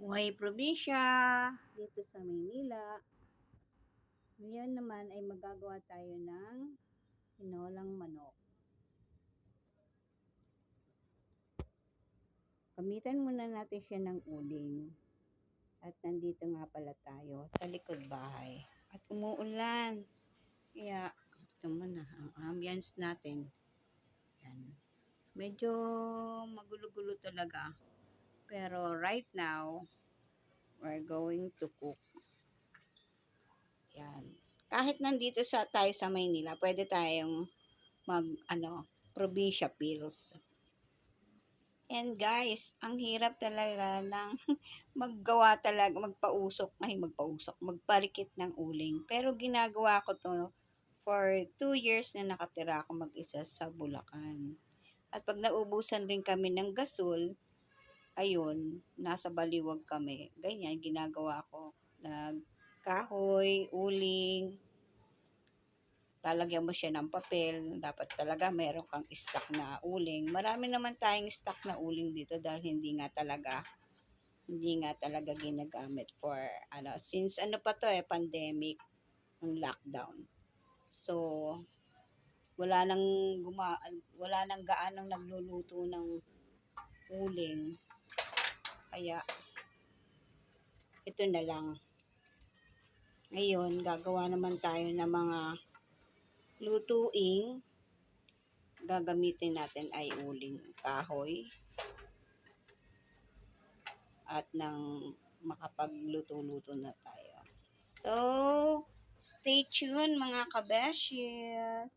Buhay probinsya dito sa Maynila. Ngayon naman ay magagawa tayo ng tinolang manok. Gamitan muna natin siya ng uling. At nandito nga pala tayo sa likod bahay. At umuulan. Kaya ito muna ang ambience natin. Yan. Medyo magulo-gulo talaga. Pero right now, we're going to cook. Yan. Kahit nandito sa tayo sa Maynila, pwede tayong mag, ano, probinsya pills. And guys, ang hirap talaga ng maggawa talaga, magpausok, ay magpausok, magparikit ng uling. Pero ginagawa ko to for two years na nakatira ako mag-isa sa Bulacan. At pag naubusan rin kami ng gasol, ayun, nasa baliwag kami. Ganyan, ginagawa ko. Nagkahoy, uling, lalagyan mo siya ng papel. Dapat talaga meron kang stock na uling. Marami naman tayong stock na uling dito dahil hindi nga talaga hindi nga talaga ginagamit for ano since ano pa to eh pandemic ng lockdown. So wala nang guma wala nang gaanong nagluluto ng uling. Kaya ito na lang. Ngayon, gagawa naman tayo ng mga lutuing gagamitin natin ay uling kahoy at nang makapagluto-luto na tayo. So, stay tuned mga kabeshis.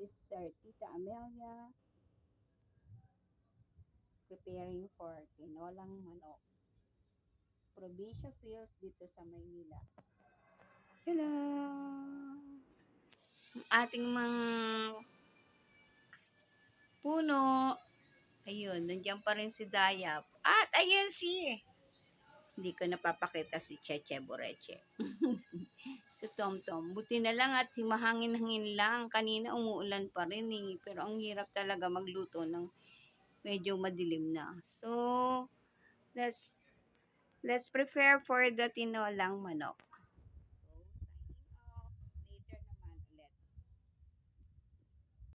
Sister Tita Amelia preparing for tinolang manok. Probinsya Fields dito sa Maynila. Hello! Ang ating mga puno. Ayun, nandiyan pa rin si Dayap. At ayun si... Hindi ko napapakita si Cheche Boreche. si Tom Tom. Buti na lang at mahangin-hangin lang. Kanina umuulan pa rin eh. Pero ang hirap talaga magluto ng medyo madilim na. So, let's let's prepare for the tinolang manok.